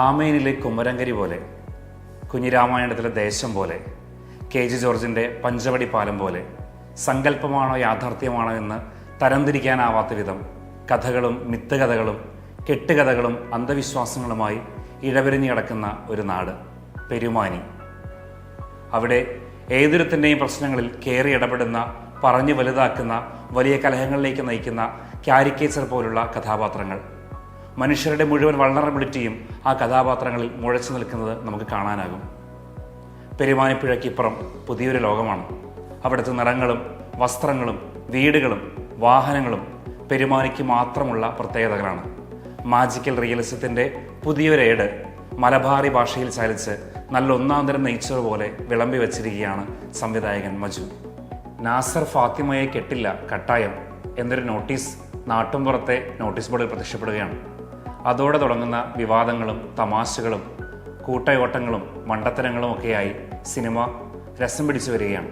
ആമേനിലെ കുമരങ്കരി പോലെ കുഞ്ഞിരാമായണത്തിലെ ദേശം പോലെ കെ ജി ജോർജിന്റെ പഞ്ചവടി പാലം പോലെ സങ്കല്പമാണോ യാഥാർത്ഥ്യമാണോ എന്ന് തരംതിരിക്കാനാവാത്ത വിധം കഥകളും മിത്തുകഥകളും കെട്ടുകഥകളും അന്ധവിശ്വാസങ്ങളുമായി ഇഴവരിഞ്ഞു കിടക്കുന്ന ഒരു നാട് പെരുമാനി. അവിടെ ഏതൊരുത്തിന്റെയും പ്രശ്നങ്ങളിൽ കയറി ഇടപെടുന്ന പറഞ്ഞു വലുതാക്കുന്ന വലിയ കലഹങ്ങളിലേക്ക് നയിക്കുന്ന ക്യാരിക്കേച്ചർ പോലുള്ള കഥാപാത്രങ്ങൾ. മനുഷ്യരുടെ മുഴുവൻ വൾണറബിലിറ്റിയും ആ കഥാപാത്രങ്ങളിൽ മുഴച്ചു നിൽക്കുന്നത് നമുക്ക് കാണാനാകും. പെരുമാനിപ്പുഴയ്ക്കിപ്പുറം പുതിയൊരു ലോകമാണ്. അവിടുത്തെ നിറങ്ങളും വസ്ത്രങ്ങളും വീടുകളും വാഹനങ്ങളും പെരുമാനിക്ക് മാത്രമുള്ള പ്രത്യേകതകളാണ്. മാജിക്കൽ റിയലിസത്തിന്റെ പുതിയൊരു ഏട് മലബാറി ഭാഷയിൽ ചാലിച്ച് നല്ല ഒന്നാം തരം നെയ്ച്ചർ പോലെ വിളമ്പി വച്ചിരിക്കുകയാണ് സംവിധായകൻ മജു. നാസർ ഫാത്തിമയെ കെട്ടില്ല കട്ടായം എന്നൊരു നോട്ടീസ് നാട്ടുംപുറത്തെ നോട്ടീസ് ബോർഡിൽ പ്രത്യക്ഷപ്പെടുകയാണ്. അതോടെ തുടങ്ങുന്ന വിവാദങ്ങളും തമാശകളും കൂട്ടയോട്ടങ്ങളും മണ്ടത്തരങ്ങളും ഒക്കെയായി സിനിമ രസം പിടിച്ചു വരികയാണ്.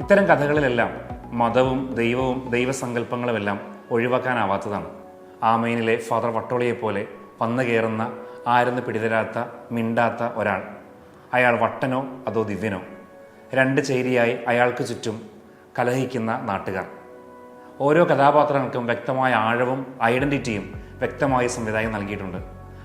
ഇത്തരം കഥകളിലെല്ലാം മതവും ദൈവവും ദൈവസങ്കല്പങ്ങളുമെല്ലാം ഒഴിവാക്കാനാവാത്തതാണ്. ആമയിനിലെ ഫാദർ വട്ടോളിയെപ്പോലെ വന്നു കയറുന്ന ആരെന്ന് പിടിതരാത്ത മിണ്ടാത്ത ഒരാൾ. അയാൾ വട്ടനോ അതോ ദിവ്യനോ. രണ്ട് ചേരിയായി അയാൾക്ക് ചുറ്റും കലഹിക്കുന്ന നാട്ടുകാർ. ഓരോ കഥാപാത്രങ്ങൾക്കും വ്യക്തമായ ആഴവും ഐഡന്റിറ്റിയും വ്യക്തമായി സംവിധായകൻ നൽകിയിട്ടുണ്ട്.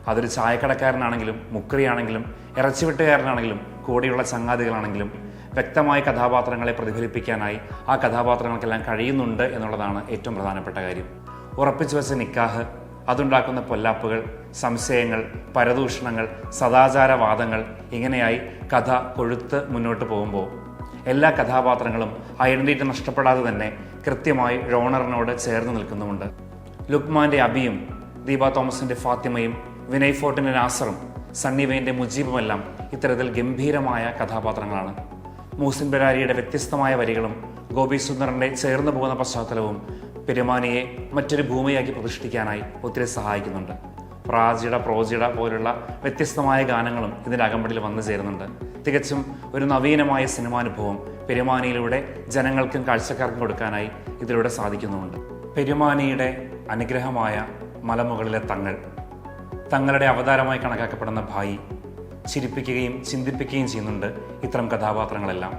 അതൊരു ചായക്കടക്കാരനാണെങ്കിലും മുക്രിയാണെങ്കിലും ഇറച്ചിവെട്ടുകാരനാണെങ്കിലും കൂടെയുള്ള ചങ്ങാതികളാണെങ്കിലും വ്യക്തമായ കഥാപാത്രങ്ങളെ പ്രതിഫലിപ്പിക്കാനായി ആ കഥാപാത്രങ്ങൾക്കെല്ലാം കഴിയുന്നുണ്ട് എന്നുള്ളതാണ് ഏറ്റവും പ്രധാനപ്പെട്ട കാര്യം. ഉറപ്പിച്ചു വെച്ച നിക്കാഹ് അതുണ്ടാക്കുന്ന പൊല്ലാപ്പുകൾ സംശയങ്ങൾ പരദൂഷണങ്ങൾ സദാചാരവാദങ്ങൾ ഇങ്ങനെയായി കഥ കൊഴുത്ത് മുന്നോട്ട് പോകുമ്പോൾ എല്ലാ കഥാപാത്രങ്ങളും ഐഡന്റിറ്റി നഷ്ടപ്പെടാതെ തന്നെ കൃത്യമായി റോണറിനോട് ചേർന്ന് നിൽക്കുന്നുമുണ്ട്. ലുക്മാന്റെ അബിയും ദീപ തോമസിന്റെ ഫാത്തിമയും വിനയ് ഫോർട്ടിന്റെ നാസറും സണ്ണി വെയിന്റെ മുജീബുമെല്ലാം ഇത്തരത്തിൽ ഗംഭീരമായ കഥാപാത്രങ്ങളാണ്. മൂസിൻ ബരാരിയുടെ വ്യത്യസ്തമായ വരികളും ഗോപി സുന്ദറിന്റെ ചേർന്നു പോകുന്ന പശ്ചാത്തലവും പെരുമാനിയെ മറ്റൊരു ഭൂമിയാക്കി പ്രതിഷ്ഠിക്കാനായി ഒത്തിരി സഹായിക്കുന്നുണ്ട്. പ്രാചിട പ്രോജിട പോലുള്ള വ്യത്യസ്തമായ ഗാനങ്ങളും ഇതിന്റെ അകമ്പടിയിൽ വന്നു ചേരുന്നുണ്ട്. തികച്ചും ഒരു നവീനമായ സിനിമാനുഭവം പെരുമാനിയിലൂടെ ജനങ്ങൾക്കും കാഴ്ചക്കാർക്കും കൊടുക്കാനായി ഇതിലൂടെ സാധിക്കുന്നുമുണ്ട്. പെരുമാനിയുടെ അനുഗ്രഹമായ മലമുകളിലെ തങ്ങൾ. തങ്ങളുടെ അവതാരമായി കണക്കാക്കപ്പെടുന്ന ഭായി ചിരിപ്പിക്കുകയും ചിന്തിപ്പിക്കുകയും ചെയ്യുന്നുണ്ട് ഇത്തരം കഥാപാത്രങ്ങളെല്ലാം.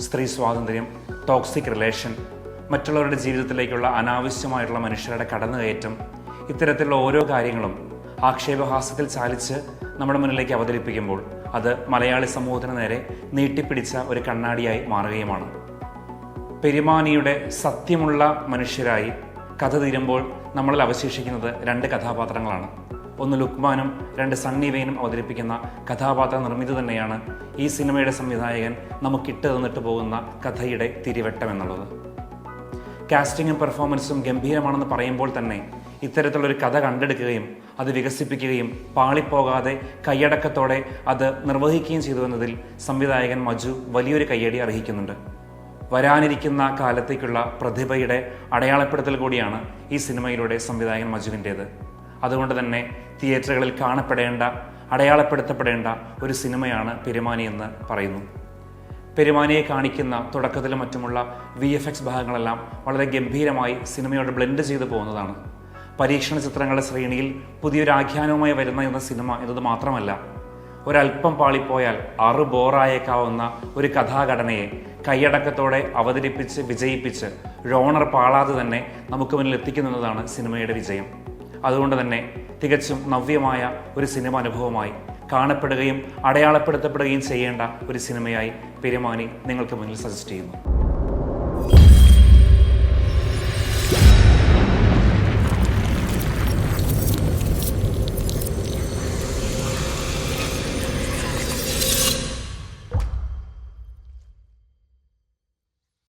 സ്ത്രീ സ്വാതന്ത്ര്യം ടോക്സിക് റിലേഷൻ മറ്റുള്ളവരുടെ ജീവിതത്തിലേക്കുള്ള അനാവശ്യമായിട്ടുള്ള മനുഷ്യരുടെ കടന്നുകയറ്റം ഇത്തരത്തിലുള്ള ഓരോ കാര്യങ്ങളും ആക്ഷേപഹാസ്യത്തിൽ ചാലിച്ച് നമ്മുടെ മുന്നിലേക്ക് അവതരിപ്പിക്കുമ്പോൾ അത് മലയാളി സമൂഹത്തിന് നേരെ നീട്ടിപ്പിടിച്ച ഒരു കണ്ണാടിയായി മാറുകയുമാണ്. പെരുമാനിയുടെ സത്യമുള്ള മനുഷ്യരായി കഥ തീരുമ്പോൾ നമ്മളിൽ അവശേഷിക്കുന്നത് രണ്ട് കഥാപാത്രങ്ങളാണ്. ഒന്ന് ലുക്മാനും രണ്ട് സണ്ണി വെയിനും അവതരിപ്പിക്കുന്ന കഥാപാത്ര നിർമ്മിതി തന്നെയാണ് ഈ സിനിമയുടെ സംവിധായകൻ നമുക്കിട്ട് തന്നിട്ട് പോകുന്ന കഥയുടെ തിരിവട്ടം എന്നുള്ളത്. കാസ്റ്റിങ്ങും പെർഫോമൻസും ഗംഭീരമാണെന്ന് പറയുമ്പോൾ തന്നെ ഇത്തരത്തിലുള്ളൊരു കഥ കണ്ടെടുക്കുകയും അത് വികസിപ്പിക്കുകയും പാളിപ്പോകാതെ കൈയടക്കത്തോടെ അത് നിർവഹിക്കുകയും ചെയ്തു എന്നതിൽ സംവിധായകൻ മജു വലിയൊരു കയ്യടി അർഹിക്കുന്നുണ്ട്. വരാനിരിക്കുന്ന കാലത്തേക്കുള്ള പ്രതിഭയുടെ അടയാളപ്പെടുത്തൽ കൂടിയാണ് ഈ സിനിമയിലൂടെ സംവിധായകൻ മജുവിന്റേത്. അതുകൊണ്ട് തന്നെ തിയേറ്ററുകളിൽ കാണപ്പെടേണ്ട അടയാളപ്പെടുത്തപ്പെടേണ്ട ഒരു സിനിമയാണ് പെരുമാനി എന്ന് പറയുന്നു. പെരുമാനിയെ കാണിക്കുന്ന തുടക്കത്തിലും മറ്റുമുള്ള വി എഫ് എക്സ് ഭാഗങ്ങളെല്ലാം വളരെ ഗംഭീരമായി സിനിമയോട് ബ്ലെൻഡ് ചെയ്തു പോകുന്നതാണ്. പരീക്ഷണ ചിത്രങ്ങളുടെ ശ്രേണിയിൽ പുതിയൊരു ആഖ്യാനവുമായി വരുന്ന എന്ന സിനിമ എന്നത് മാത്രമല്ല ഒരല്പം പാളിപ്പോയാൽ അറു ബോറായേക്കാവുന്ന ഒരു കഥാഘടനയെ കൈയടക്കത്തോടെ അവതരിപ്പിച്ച് വിജയിപ്പിച്ച് റോണർ പാളാതെ തന്നെ നമുക്ക് മുന്നിൽ എത്തിക്കുന്നതാണ് സിനിമയുടെ വിജയം. അതുകൊണ്ട് തന്നെ തികച്ചും നവ്യമായ ഒരു സിനിമ അനുഭവമായി കാണപ്പെടുകയും അടയാളപ്പെടുത്തപ്പെടുകയും ചെയ്യേണ്ട ഒരു സിനിമയായി പെരുമാനി നിങ്ങൾക്ക് മുന്നിൽ സജസ്റ്റ് ചെയ്യുന്നു.